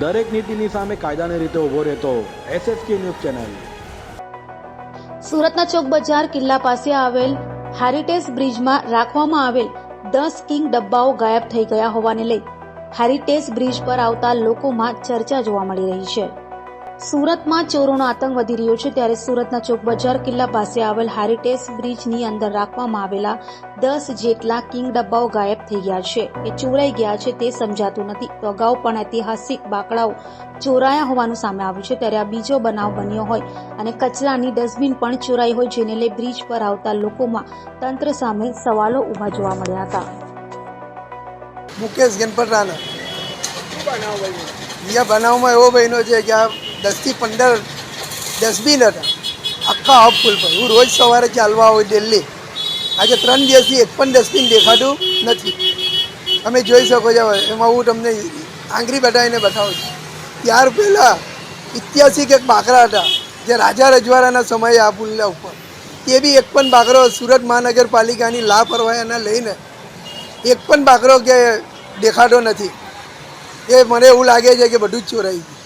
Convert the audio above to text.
દરેક નીતિની સામે કાયદાની રીતે ઊભો રહેતો એસએસકે ન્યૂઝ ચેનલ. સુરતના ચોક બજાર કિલ્લા પાસે આવેલ હેરિટેજ બ્રિજમાં રાખવામાં આવેલ દસ કિંગ ડબ્બાઓ ગાયબ થઈ ગયા હોવાને લઈ હેરિટેજ બ્રિજ પર આવતા લોકોમાં ચર્ચા જોવા મળી રહી છે. સુરતમાં ચોરોનો આતંક વધી રહ્યો છે ત્યારે સુરતના ચોક બજાર કિલ્લા પાસે આવેલ હેરિટેજ બ્રિજની અંદર રાખવામાં આવેલા દસ જેટલા કિંગ ડબ્બાઓ ગાયબ થઈ ગયા છે. એ ચોરાઈ ગયા છે તે સમજાતું નથી. તો અગાઉ પણ ઐતિહાસિક બાકડાઓ ચોરાયા હોવાનું સામે આવ્યું છે ત્યારે આ બીજો બનાવ બન્યો હોય અને કચરાની ડસ્ટબિન પણ ચોરાઈ હોય જેને લઈ બ્રિજ પર આવતા લોકોમાં તંત્ર સામે સવાલો ઊભા જોવા મળ્યા હતા. મુકેશ ગણપત રાણા. બનાવમાં એવો બન્યો છે કે આ દસથી પંદર ડસ્ટબિન હતા. આખા હબ પુલ પર. હું રોજ સવારે ચાલવા આવું દિલ્હી. આજે ત્રણ દિવસથી એક પણ ડસ્ટબિન દેખાતું નથી. તમે જોઈ શકો છો, એમાં હું તમને આંગળી બતાવીને બતાવું છું. ત્યાર પહેલાં ઐતિહાસિક એક બાકરા હતા, જે રાજા રજવાડાના સમયે આ પુલના ઉપર. તે બી એક પણ બાકરો સુરત મહાનગરપાલિકાની લાપરવાહીના લઈને એક પણ બાકરો કે દેખાતો નથી. એ મને એવું લાગે છે કે બધું જ ચોરાઈ ગયું.